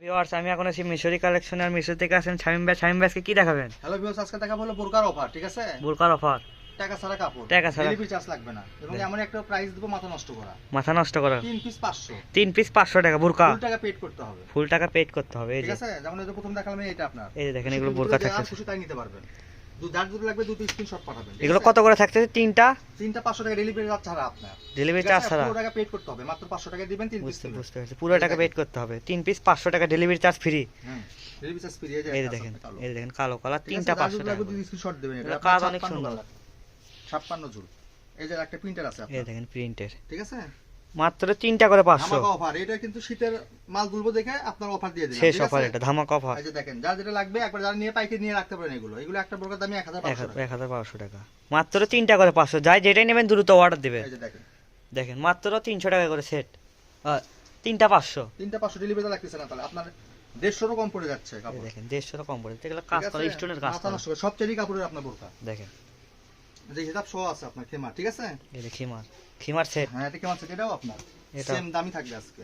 Viewers আমি এখন আছি মিশরি কালেকশন আর মিশরি থেকে আসেন শামিম ভাই। শামিম ভাইকে কি দেখাবেন? হ্যালো ভিউয়ার্স আজকে দেখা হলো বোরকার অফার ঠিক আছে? বোরকার অফার টাকা ছাড়া কাপড়। টাকা ছাড়া। ডেলিভারি চার্জ লাগবে না। এবং। এমন একটা প্রাইস দেবো মাথা নষ্ট করা। মাথা নষ্ট করা। তিন পিস পাঁচশো। তিন পিস পাঁচশো টাকা বোরকা। ফুল টাকা পেড করতে হবে। ফুল টাকা পেড করতে হবে ঠিক আছে? যেমন প্রথম দেখালাম এটা আপনার। এই যে দেখেন এগুলো বোরকা যা থাকতেছে। খুশি তাই নিতে পারবেন। যার দুটো লাগবে দুটো স্ক্রিনশট পাঠাবেন এগুলো কত করে থাকতেছে? তিনটা? তিনটা পাঁচশো টাকা ডেলিভারি চার্জ ছাড়া আপনার। ডেলিভারি চার্জ ছাড়া? পুরো টাকা পেড করতে হবে মাত্র পাঁচশো টাকা দিবেন তিন পিস বুঝতে বুঝতে পারছি। পুরো টাকা পেড করতে হবে। তিন পিস পাঁচশো টাকা delivery charge free delivery charge free এই দেখেন এই দেখেন কালো কালার তিনটা পাঁচশো টাকা করে। স্ক্রিনশট দিবেন এটা কাজ অনেক সুন্দর। কালার। 56 ঝুল এই যে একটা প্রিন্টার আছে এই দেখেন প্রিন্টের ঠিক আছে? মাত্র তিনটা করে পাঁচশো। অফার এটা কিন্তু শীতের মাল তুলবো দেখে আপনার অফার দিয়ে দিলাম। শেষ অফার এটা ধামাক অফার এই যে দেখেন যার যেটা লাগবে একবার যারা নিয়ে পাইকে নিয়ে রাখতে পারেন এগুলো। এগুলো একটা বোরকার দামই 1500 টাকা। মাত্র তিনটা করে পাঁচশো। যাই যেটাই নেবেন দ্রুত অর্ডার দেবেন এই যে দেখেন। দেখেন মাত্র তিনশো টাকা করে সেট তিনটা পাঁচশো। তিনটা 500 ডেলিভারি লাগতেছে না তাহলে। আপনার 150 কম পড়ে যাচ্ছে কাপড়। দেখেন দেড়শো কম পড়ে এগুলো ঠিক কাজ? করা স্টোনের কাজ মাথা করা নষ্ট করে। সব চেরি কাপড়ের আপনার বোরকা দেখেন। যে হিসাব সহ আছে আপনার খেমা ঠিক আছে? এই যে খিমার। খিমার সেট হ্যাঁ এটা কেমন আছে এটাও আপনার। সেম দামই থাকবে আজকে।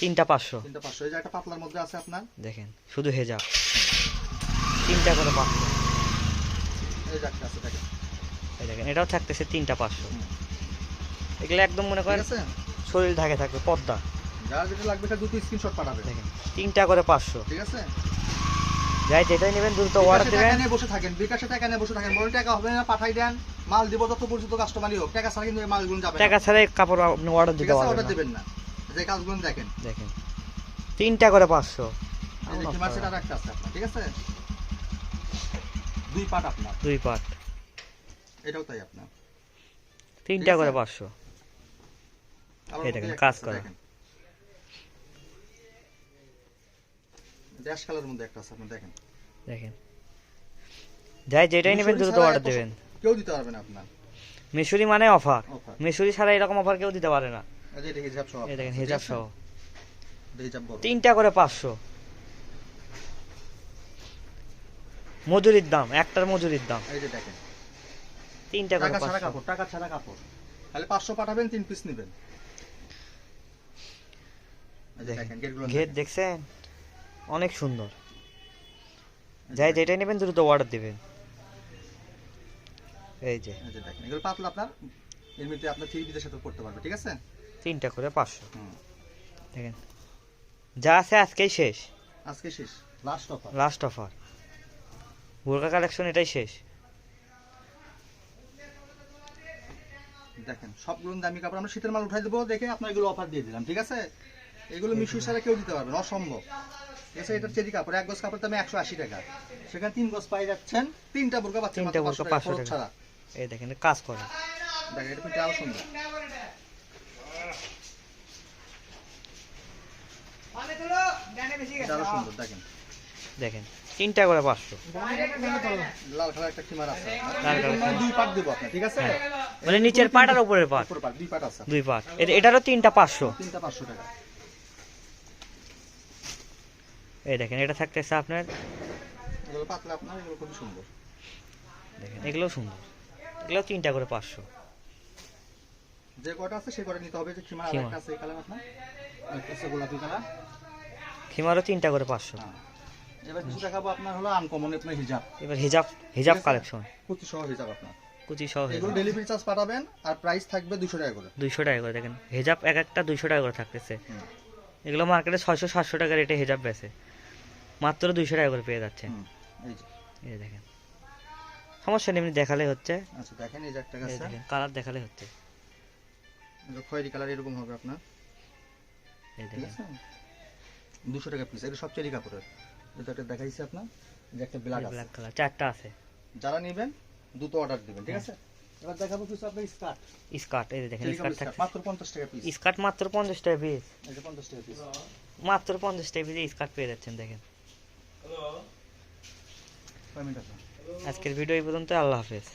তিনটা পাঁচশো। তিনটা 500 এই যে একটা পাতলার মধ্যে আছে আপনার। দেখেন শুধু হেজাব। তিনটা করে পাঁচশো। এই যে একটা আছে দেখেন। এই দেখেন এটাও থাকতেছে তিনটা পাঁচশো। এগুলো একদম মনে করেন শরীর ঢাকে থাকবে পদ্মা। যার যেটা লাগবে সেটা দুটো স্ক্রিনশট পাঠাবে দেখেন তিনটা করে পাঁচশো। ঠিক আছে? যাই যেটাই নেবেন দ্রুত অর্ডার টাকা দেবেন। নিয়ে বসে থাকেন বিকাশে টাকা নিয়ে বসে থাকেন। বড় টাকা হবে না পাঠাই দেন। মাল দিব যত পরিচিত কাস্টমারই হোক। টাকা ছাড়া কিন্তু এই মালগুলো যাবে। টাকা ছাড়াই কাপড় আপনি অর্ডার দিতে পারবেন অর্ডার। দিবেন না। যে কাজগুলো দেখেন। দেখেন। তিনটা করে পাঁচশো। এই যে হিমার সেট একটা আছে আপনার ঠিক আছে? দুই পাট আপনার। দুই পাট। এটাও তাই আপনার। তিনটা করে পাঁচশো। আবার এই দেখেন, কাজ করা। ড্যাশ কালারের মধ্যে একটা আছে দেখেন। দেখেন। যাই যেটাই নেবেন দ্রুত অর্ডার দেবেন। কেউ দিতে পারবে না আপনার। মিশরি মানে অফার। অফার। ছাড়া এরকম অফার কেউ দিতে পারে না। এটা হিজাব সহ এই দেখেন হিজাব সহ। তিনটা করে পাঁচশো। মজুরির দাম একটার মজুরির দাম। এই যে দেখেন। তিনটা করে টাকা ছাড়া কাপড় টাকা ছাড়া কাপড়। তাহলে পাঁচশো পাঠাবেন তিন পিস নেবেন। দেখেন দেখেন। দেখছেন? অনেক সুন্দর। যাই যেটাই নেবেন দ্রুত অর্ডার দিবেন। এই যে। দেখেন এগুলো পাতলা আপনার এমনিতে আপনার থ্রি পিসের সাথে পড়তে পারবে ঠিক আছে? তিনটা করে পাঁচশো। দেখেন যা আছে আজকেই শেষ। আজকে শেষ লাস্ট অফার লাস্ট অফার বোরকা কালেকশন এটাই শেষ। দেখেন সবগুলো দামি কাপড় আমরা শীতের মাল উঠাই দেবো দেখে আপনার এগুলো অফার দিয়ে দিলাম ঠিক আছে? এগুলো মিশুর ছাড়া কেউ দিতে পারবে অসম্ভব। এটা চেরি কাপড় এক গজ কাপড় দামে একশো আশি টাকা। সেখানে তিন গজ পাই যাচ্ছেন তিনটা বোরকা পাচ্ছেন তিনটা বোরকা 500 500 টাকা। ছাড়া। এই দেখেন কাজ করে। দেখেন এটা কিন্তু আরও সুন্দর। আরও সুন্দর দেখেন। দেখেন তিনটা করে পাঁচশো। লাল কালার একটা খিমার আছে। লাল কালার দুই পাট দেবো ঠিক আছে? মানে নিচের পাট আর উপরের পাট। দুই পাট আছে। দুই পাট। এটারও তিনটা পাঁচশো। তিনটা পাঁচশো টাকা। এই দেখেন এটা থাকতেছে আপনার? এগুলো পাতলা আপনার এগুলো খুবই সুন্দর। দেখেন এগুলোও সুন্দর। এগুলো তিনটা করে পাঁচশো। যে কয়টা আছে সেই কয়টা নিতে হবে? যে খিমার। আরেকটা আছে এই কালার আপনার? আছে গোলাপি কালার। খিমারও তিনটা করে পাঁচশো। হ্যাঁ। এবার কিছু দেখাবো? আপনার হলো আনকমন আপনার হিজাব। এবার হিজাব হিজাব কালেকশন কুচি সহ হিজাব আপনার। কুচি সহ এগুলো ডেলিভারি চার্জ পাঠাবেন আর প্রাইস থাকবে দুশো টাকা করে। দুইশো টাকা করে দেখেন। হেজাব এক একটা দুইশো টাকা করে থাকতেছে। এগুলো মার্কেটে ছয়শো সাতশো টাকা রেটে হেজাব বেছে মাত্র দুইশো টাকা করে পেয়ে যাচ্ছেন এই দেখেন। সমস্যা নেই এমনি দেখালে হচ্ছে। আচ্ছা দেখেন এই যে একটা এই কালার দেখালে হচ্ছে। খয়েরি কালার এরকম হবে আপনার। এই দেখেন। দুশো টাকা পিস এটা সব চেরি কাপড়ের। এটা একটা দেখাইছি আপনার যে একটা ব্ল্যাক ব্ল্যাক কালার চারটা আছে। যারা নেবেন দুটো অর্ডার দিবেন ঠিক আছে? এবার দেখাবো কিছু আপনার স্কার্ট স্কার্ট এই দেখেন চেরি স্কার্ট মাত্র পঞ্চাশ টাকা পিস স্কার্ট মাত্র টাকা পিস এই যে পঞ্চাশ টাকা পিস মাত্র পঞ্চাশ টাকা পিসে স্কার্ট পেয়ে যাচ্ছেন দেখেন। আজকের ভিডিও এই পর্যন্ত আল্লাহ হাফেজ।